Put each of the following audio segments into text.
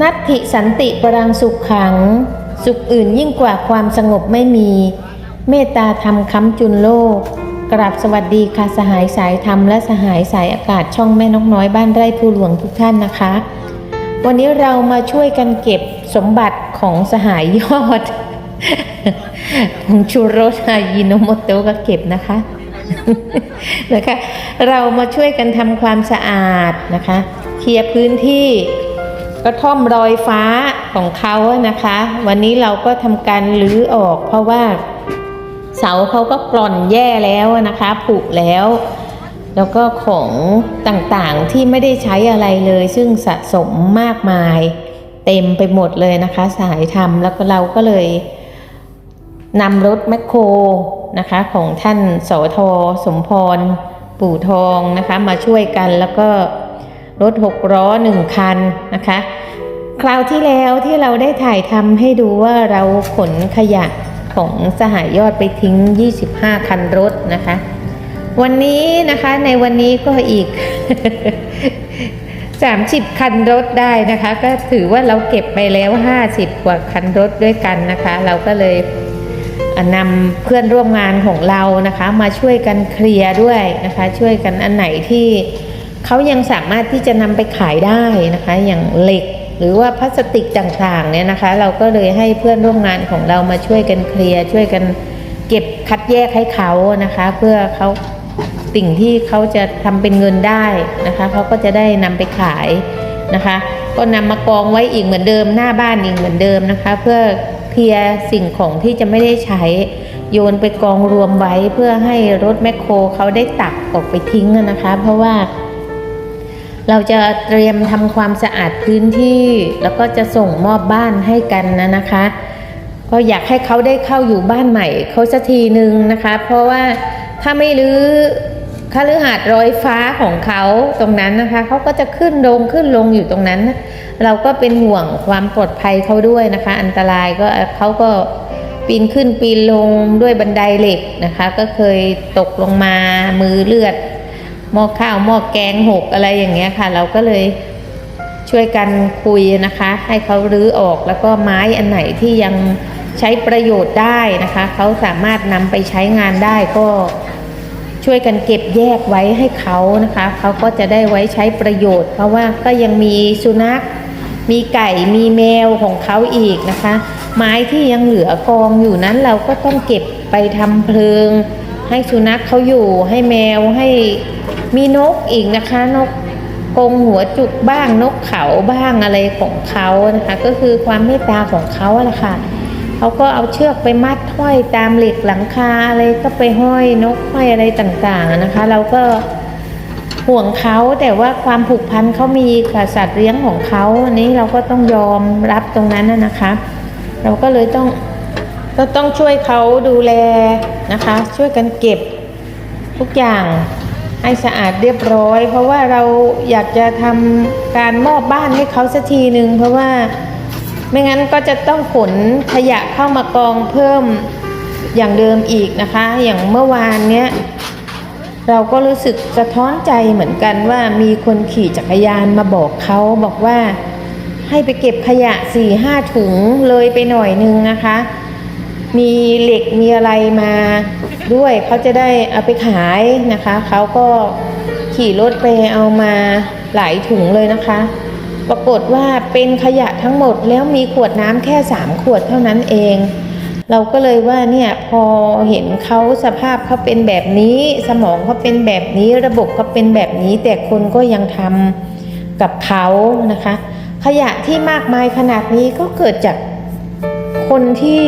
นัตถิสันติปรังสุขขัง สุขอื่นยิ่งกว่าความสงบไม่มี เมตตาธรรมค้ำจุนโลก กราบสวัสดีค่ะสหายสายธรรมและสหายสายอากาศช่องแม่นกน้อยบ้านไร่ภูหลวงทุกท่านนะคะ วันนี้เรามาช่วยกันเก็บสมบัติของสหายยอดผงชูรสอายิโนโมโตก็เก็บนะคะนะคะ เรามาช่วยกันทำความสะอาดนะคะ เคลียร์พื้นที่ กระท่อมรอยฟ้าของเขาอะนะคะ วันนี้เราก็ทำการรื้อออกเพราะว่า เสาเขาก็กร่อนแย่แล้วนะคะผุแล้ว แล้วก็ของต่างๆที่ไม่ได้ใช้อะไรเลย ซึ่งสะสมมากมาย เต็มไปหมดเลยนะคะ สายทำแล้วก็เราก็เลยนำรถแมคโครนะคะของท่านสอทอสมพร ปู่ทองนะคะ มาช่วยกันแล้วก็ รถหกล้อหนึ่งคันนะคะ คราวที่แล้วที่เราได้ถ่ายทำให้ดูว่าเราขนขยะของสหายยอดไปทิ้ง 25 คันรถนะคะ วันนี้นะคะในวันนี้ก็อีก 30 คันรถได้นะคะ ก็ถือว่าเราเก็บไปแล้ว 50 กว่าคันรถด้วยกันนะคะ เราก็เลยนำเพื่อนร่วมงานของเรานะคะ มาช่วยกันเคลียร์ด้วยนะคะ ช่วยกันอันไหนที่ เขายังสามารถที่จะนำไปขายได้นะคะ อย่างเหล็กหรือว่าพลาสติกต่างๆเนี่ยนะคะ เราก็เลยให้เพื่อนร่วมงานของเรามาช่วยกันเคลียร์ช่วยกันเก็บคัดแยกให้เขานะคะ เพื่อเขาสิ่งที่เขาจะทำเป็นเงินได้นะคะเขาก็จะได้นำไปขายนะคะ ก็นำมากองไว้อีกเหมือนเดิมหน้าบ้านอีกเหมือนเดิมนะคะ เพื่อเคลียร์สิ่งของที่จะไม่ได้ใช้โยนไปกองรวมไว้เพื่อให้รถแมคโครเขาได้ตักออกไปทิ้งนะคะ เพราะว่า เราจะเตรียมทำความสะอาดพื้นที่ แล้วก็จะส่งมอบบ้านให้กันนะนะคะ ก็อยากให้เขาได้เข้าอยู่บ้านใหม่เขาสักทีหนึ่งนะคะ เพราะว่าถ้าไม่รื้อคฤหาสน์รอยฟ้าของเขาตรงนั้นนะคะเขาก็จะขึ้นลงขึ้นลงอยู่ตรงนั้น เราก็เป็นห่วงความปลอดภัยเขาด้วยนะคะ อันตรายก็เขาก็ปีนขึ้นปีนลงด้วยบันไดเหล็กนะคะ ก็เคยตกลงมามือเลือด หม้อข้าวหม้อแกงหกอะไรอย่างเงี้ยค่ะ เราก็เลยช่วยกันคุยนะคะ ให้เขารื้อออกแล้วก็ไม้อันไหนที่ยังใช้ประโยชน์ได้นะคะ เขาสามารถนำไปใช้งานได้ก็ช่วยกันเก็บแยกไว้ให้เขานะคะ เขาก็จะได้ไว้ใช้ประโยชน์ เพราะว่าก็ยังมีสุนัข มีไก่ มีแมวของเขาอีกนะคะ ไม้ที่ยังเหลือกองอยู่นั้นเราก็ต้องเก็บไปทำเพลิง ให้สุนัขเขาอยู่ให้แมวให้มีนกอีกนะคะ นกกงหัวจุกบ้างนกเขาบ้างอะไรของเขานะคะ ก็คือความเมตตาของเขาอะแหละค่ะเขาก็เอาเชือกไปมัดห้อยตามเหล็กหลังคาอะไรก็ไปห้อยนกห้อยอะไรต่างๆนะคะ เราก็ห่วงเขาแต่ว่าความผูกพันเขามีกับสัตว์เลี้ยงของเขาอันนี้เราก็ต้องยอมรับตรงนั้นนะคะ เราก็เลยต้อง ก็ต้องช่วยเขาดูแลนะคะ ช่วยกันเก็บทุกอย่างให้สะอาดเรียบร้อย เพราะว่าเราอยากจะทำการมอบบ้านให้เขาสักทีหนึ่งเพราะว่าไม่งั้นก็จะต้องขนขยะเข้ามากองเพิ่มอย่างเดิมอีกนะคะ อย่างเมื่อวานเนี้ยเราก็รู้สึกสะท้อนใจเหมือนกันว่ามีคนขี่จักรยานมาบอกเขาบอกว่าให้ไปเก็บขยะสี่ห้าถุงเลยไปหน่อยนึงนะคะ มีเหล็กมีอะไรมาด้วยเขาจะได้เอาไปขายนะคะเขาก็ขี่รถไปเอามาหลายถุงเลยนะคะ ปรากฏว่าเป็นขยะทั้งหมดแล้วมีขวดน้ำแค่สามขวดเท่านั้นเอง เราก็เลยว่าเนี่ยพอเห็นเขาสภาพเขาเป็นแบบนี้ สมองเขาเป็นแบบนี้ระบบเขาเป็นแบบนี้ แต่คนก็ยังทำกับเขานะคะ ขยะที่มากมายขนาดนี้ก็เกิดจาก คนที่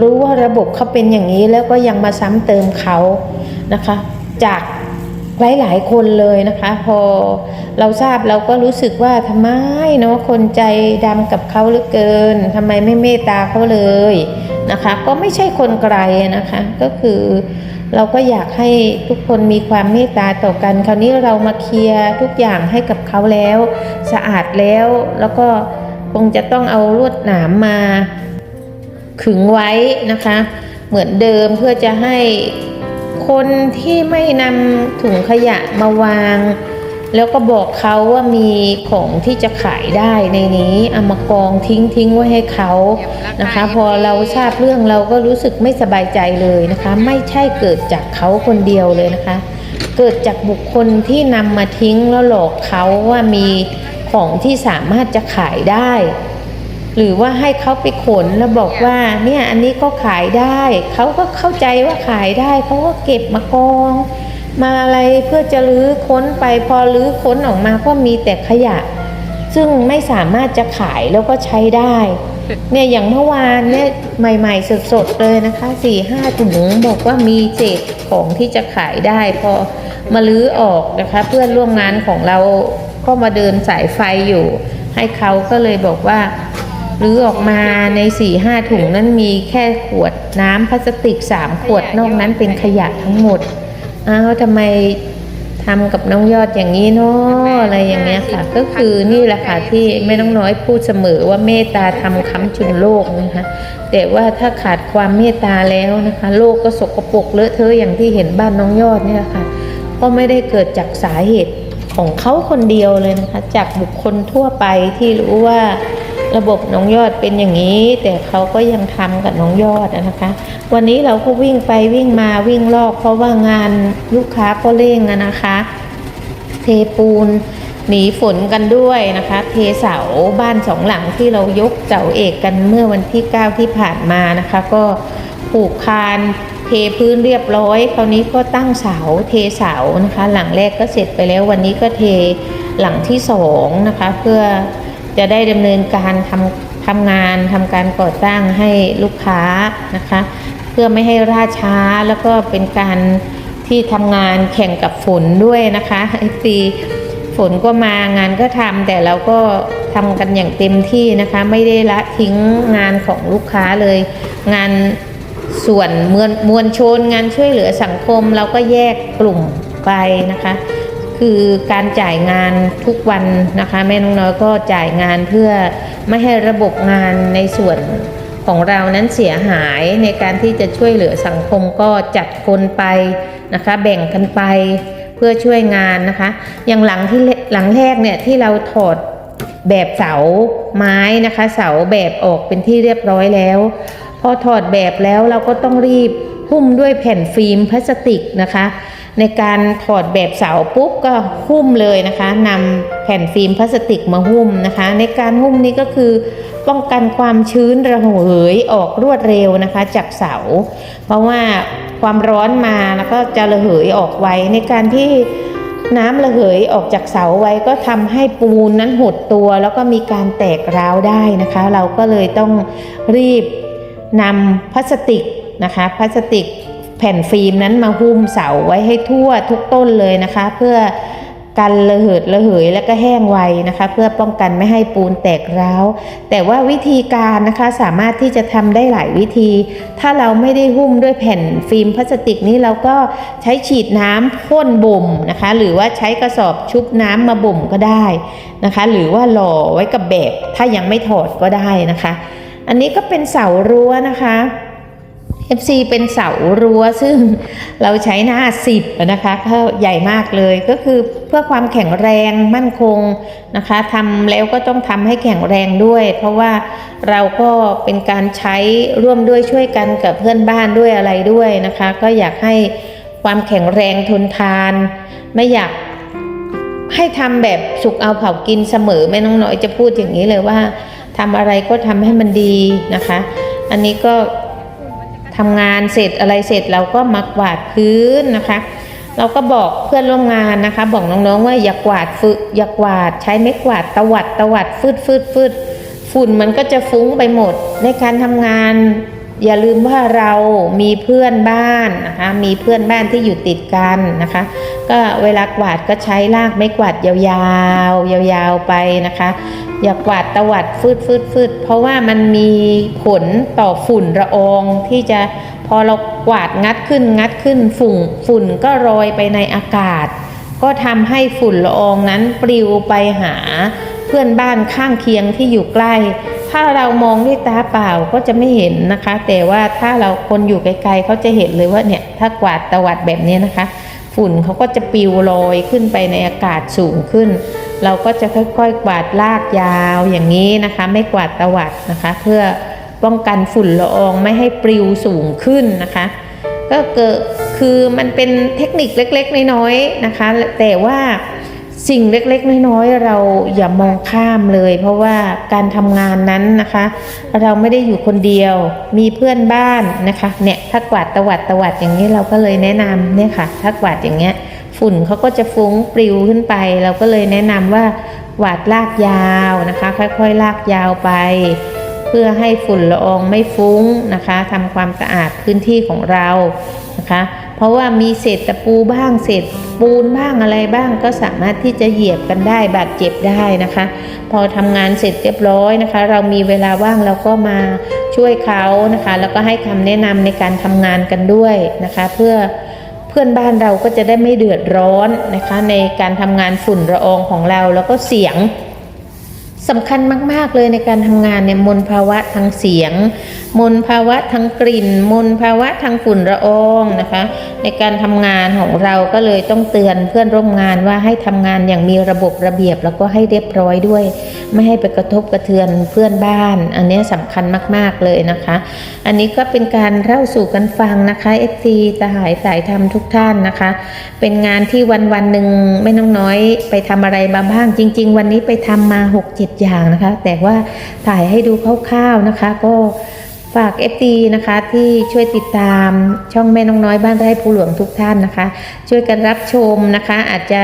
รู้ว่าระบบเขาเป็นอย่างนี้แล้วก็ยังมาซ้ำเติมเขานะคะ จากหลายๆคนเลยนะคะ พอเราทราบเราก็รู้สึกว่าทำไมเนาะคนใจดำกับเขาเหลือเกินทำไมไม่เมตตาเขาเลยนะคะ ก็ไม่ใช่คนไกลนะคะ ก็คือเราก็อยากให้ทุกคนมีความเมตตาต่อกัน คราวนี้เรามาเคลียร์ทุกอย่างให้กับเขาแล้ว สะอาดแล้วแล้วก็คงจะต้องเอาลวดหนามมา ขึงไว้นะคะ เหมือนเดิมเพื่อจะให้คนที่ไม่นำถุงขยะมาวาง แล้วก็บอกเขาว่ามีของที่จะขายได้ในนี้เอามากองทิ้งทิ้งไว้ให้เขานะคะ พอเราทราบเรื่องเราก็รู้สึกไม่สบายใจเลยนะคะ ไม่ใช่เกิดจากเขาคนเดียวเลยนะคะ เกิดจากบุคคลที่นำมาทิ้งแล้วหลอกเขาว่ามีของที่สามารถจะขายได้ หรือว่าให้เขาไปขนแล้วบอกว่าเนี่ยอันนี้ก็ขายได้เขาก็เข้าใจว่าขายได้เขาก็เก็บมากอง มาอะไรเพื่อจะลื้อค้นไปพอลื้อค้นออกมาก็มีแต่ขยะ ซึ่งไม่สามารถจะขายแล้วก็ใช้ได้เนี่ยอย่างเมื่อวานเนี่ยใหม่ ๆ สดๆเลยนะคะสี่ห้าถุงบอกว่ามีเศษของที่จะขายได้พอมาลื้อออกนะคะ เพื่อนร่วมงานของเราก็มาเดินสายไฟอยู่ ให้เขาก็เลยบอกว่า หรือออกมาใน4ี่ห้าถุงนั้นมีแค่ขวดน้ำพลาสติก 3 ขวดนอกนั้นเป็นขยะทั้งหมดอ้าวทำไมทำกับน้องยอดอย่างนี้เนาะอะไรอย่างเงี้ยค่ะ ก็คือนี่แหละค่ะที่แม่น้องน้อยพูดเสมอว่าเมตตาทำค้ำจุนโลกนะคะแต่ว่าถ้าขาดความเมตตาแล้วนะคะ โลกก็สกปรกเลอะเทอะอย่างที่เห็นบ้านน้องยอดเนี่ยค่ะ ก็ไม่ได้เกิดจากสาเหตุของเขาคนเดียวเลยนะคะ จากบุคคลทั่วไปที่รู้ว่า ระบบน้องยอดเป็นอย่างนี้ แต่เขาก็ยังทำกับน้องยอดนะคะ วันนี้เราก็วิ่งไปวิ่งมาวิ่งลอกเพราะว่างานลูกค้าก็เร่งนะคะ เทปูนหนีฝนกันด้วยนะคะ เทเสาบ้านสองหลังที่เรายกเสาเอกกันเมื่อวันที่ 9 ที่ผ่านมานะคะ ก็ผูกคานเทพื้นเรียบร้อย คราวนี้ก็ตั้งเสาเทเสานะคะ หลังแรกก็เสร็จไปแล้ววันนี้ก็เทหลังที่สองนะคะ เพื่อ จะได้ดำเนินการทำทำงานทำการก่อสร้างให้ลูกค้านะคะ เพื่อไม่ให้ล่าช้าแล้วก็เป็นการที่ทำงานแข่งกับฝนด้วยนะคะไอซีฝนก็มางานก็ทำแต่เราก็ทำกันอย่างเต็มที่นะคะ ไม่ได้ละทิ้งงานของลูกค้าเลย งานส่วนมวลมวลชนงานช่วยเหลือสังคม เราก็แยกกลุ่มไปนะคะ คือการจ่ายงานทุกวันนะคะแม่น้องน้อยก็จ่ายงานเพื่อไม่ให้ระบบงานในส่วนของเรานั้นเสียหายในการที่จะช่วยเหลือสังคมก็จัดคนไปนะคะแบ่งกันไปเพื่อช่วยงานนะคะ อย่างหลังที่หลังแรกเนี่ยที่เราถอดแบบเสาไม้นะคะ เสาแบบออกเป็นที่เรียบร้อยแล้ว พอถอดแบบแล้วเราก็ต้องรีบหุ้มด้วยแผ่นฟิล์มพลาสติกนะคะ ในการถอดแบบเสาปุ๊บก็หุ้มเลยนะคะนำแผ่นฟิล์มพลาสติกมาหุ้มนะคะ ในการหุ้มนี้ก็คือป้องกันความชื้นระเหยออกรวดเร็วนะคะจากเสา เพราะว่าความร้อนมาแล้วก็จะระเหยออกไวในการที่น้ำระเหยออกจากเสาไว้ก็ทำให้ปูนนั้นหดตัว แล้วก็มีการแตกร้าวได้นะคะ เราก็เลยต้องรีบนำพลาสติกนะคะพลาสติก แผ่นฟิล์มนั้นมาหุ้มเสาไว้ให้ทั่วทุกต้นเลยนะคะ เพื่อกันระเหิดระเหยและก็แห้งไวนะคะ เพื่อป้องกันไม่ให้ปูนแตกร้าว แต่ว่าวิธีการนะคะสามารถที่จะทำได้หลายวิธี ถ้าเราไม่ได้หุ้มด้วยแผ่นฟิล์มพลาสติกนี้เราก็ใช้ฉีดน้ำพ่นบ่มนะคะ หรือว่าใช้กระสอบชุบน้ำมาบ่มก็ได้นะคะ หรือว่าหล่อไว้กับแบบถ้ายังไม่ถอดก็ได้นะคะ อันนี้ก็เป็นเสารั้วนะคะ FC เป็นเสารั้วซึ่งเราใช้หน้าสิบนะคะก็ใหญ่มากเลยก็คือเพื่อความแข็งแรงมั่นคงนะคะทำแล้วก็ต้องทำให้แข็งแรงด้วย เพราะว่าเราก็เป็นการใช้ร่วมด้วยช่วยกันกับเพื่อนบ้านด้วยอะไรด้วยนะคะ ก็อยากให้ความแข็งแรงทนทาน ไม่อยากให้ทำแบบสุกเอาเผากินเสมอแม่น้องน้อยจะพูดอย่างนี้เลยว่าทำอะไรก็ทำให้มันดีนะคะ อันนี้ก็ ทำงานเสร็จอะไรเสร็จเราก็มากวาดพื้นนะคะ เราก็บอกเพื่อนร่วมงานนะคะ บอกน้องๆว่าอย่ากวาดฝึกอย่ากวาดใช้ไม้กวาดตวัดตวัดฟืดฟืดฟืดฝุ่นมันก็จะฟุ้งไปหมด ในการทำงาน อย่าลืมว่าเรามีเพื่อนบ้านนะคะมีเพื่อนบ้านที่อยู่ติดกันนะคะ ก็เวลากวาดก็ใช้ลากไม้กวาดยาวๆยาวๆไปนะคะ อย่ากวาดตวัดฟืดฟืดฟืดเพราะว่ามันมีผลต่อฝุ่นละอองที่จะพอเรากวาดงัดขึ้นงัดขึ้นฝุ่นฝุ่นก็โรยไปในอากาศ ก็ทำให้ฝุ่นละอองนั้นปลิวไปหา เพื่อนบ้านข้างเคียงที่อยู่ใกล้ ถ้าเรามองด้วยตาเปล่าก็จะไม่เห็นนะคะ แต่ว่าถ้าเราคนอยู่ไกลๆเขาจะเห็นเลยว่าเนี่ยถ้ากวาดตวัดแบบนี้นะคะ ฝุ่นเขาก็จะปิวลอยขึ้นไปในอากาศสูงขึ้น เราก็จะค่อยๆ กวาดลากยาวอย่างนี้นะคะ ไม่กวาดตวัดนะคะ เพื่อป้องกันฝุ่นละอองไม่ให้ปลิวสูงขึ้นนะคะก็เกิดคือมันเป็นเทคนิคเล็กๆ น้อยๆนะคะ แต่ว่า สิ่งเล็กๆ น้อยๆ เราอย่ามองข้ามเลย เพราะว่าการทำงานนั้นนะคะ เราไม่ได้อยู่คนเดียวมีเพื่อนบ้านนะคะเนี่ยถ้ากวาดตวัดตวัดอย่างนี้เราก็เลยแนะนำเนี่ยค่ะถ้ากวาดอย่างเงี้ยฝุ่นเขาก็จะฟุ้งปลิวขึ้นไป เราก็เลยแนะนำว่ากวาดลากยาวนะคะ ค่อยๆ ลากยาวไป เพื่อให้ฝุ่นละอองไม่ฟุ้งนะคะทำความสะอาดพื้นที่ของเรานะคะ เพราะว่ามีเศษตะปูบ้างเศษปูนบ้างอะไรบ้างก็สามารถที่จะเหยียบกันได้บาดเจ็บได้นะคะ พอทำงานเสร็จเรียบร้อยนะคะ เรามีเวลาว่างเราก็มาช่วยเขานะคะ แล้วก็ให้คำแนะนำในการทำงานกันด้วยนะคะ เพื่อเพื่อนบ้านเราก็จะได้ไม่เดือดร้อนนะคะ ในการทำงานฝุ่นละอองของเราแล้วก็เสียง สำคัญมาก ๆ เลยในการทำงานเนี่ยมลภาวะทางเสียง มลภาวะทางกลิ่น มลภาวะทางฝุ่นละอองนะคะ ในการทำงานของเราก็เลยต้องเตือนเพื่อนร่วมงานว่าให้ทำงานอย่างมีระบบระเบียบแล้วก็ให้เรียบร้อยด้วย ไม่ให้ไปกระทบกระเทือนเพื่อนบ้าน อันนี้สำคัญมากๆเลยนะคะ อันนี้ก็เป็นการเล่าสู่กันฟังนะคะเอฟซีสหายสายธรรมทุกท่านนะคะ เป็นงานที่วันวันหนึ่งไม่น้องน้อยไปทำอะไรมาบ้าง จริง ๆ วันนี้ไปทำมา6-7อย่างนะคะ แต่ว่าถ่ายให้ดูคร่าวๆนะคะ ก็ฝาก FD นะคะที่ช่วยติดตามช่องแม่น้องน้อยบ้านไร่ภูหลวงทุกท่านนะคะ ช่วยกันรับชมนะคะ อาจจะ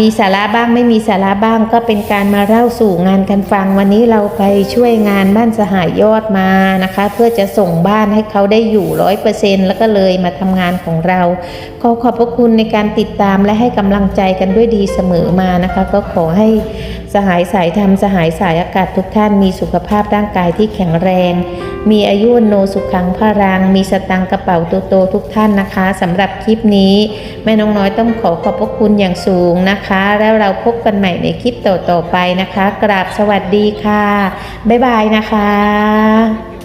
มีสาระบ้างไม่มีสาระบ้างก็เป็นการมาเล่าสู่งานกันฟัง วันนี้เราไปช่วยงานบ้านสหายยอดมานะคะ เพื่อจะส่งบ้านให้เขาได้อยู่ร้อยเปอร์เซ็นแล้วก็เลยมาทำงานของเรา ขอขอบพระคุณในการติดตามและให้กำลังใจกันด้วยดีเสมอมานะคะ ก็ขอให้สหายสายธรรมสหายสายอากาศทุกท่านมีสุขภาพร่างกายที่แข็งแรง มีอายุโนสุขังพารัง มีสตังกระเป๋าโตๆทุกท่านนะคะสำหรับคลิปนี้ แม่น้องน้อยต้องขอขอบพระคุณอย่างสูงนะคะ แล้วเราพบกันใหม่ในคลิปต่อๆไปนะคะ กราบสวัสดีค่ะ บ๊ายบายนะคะ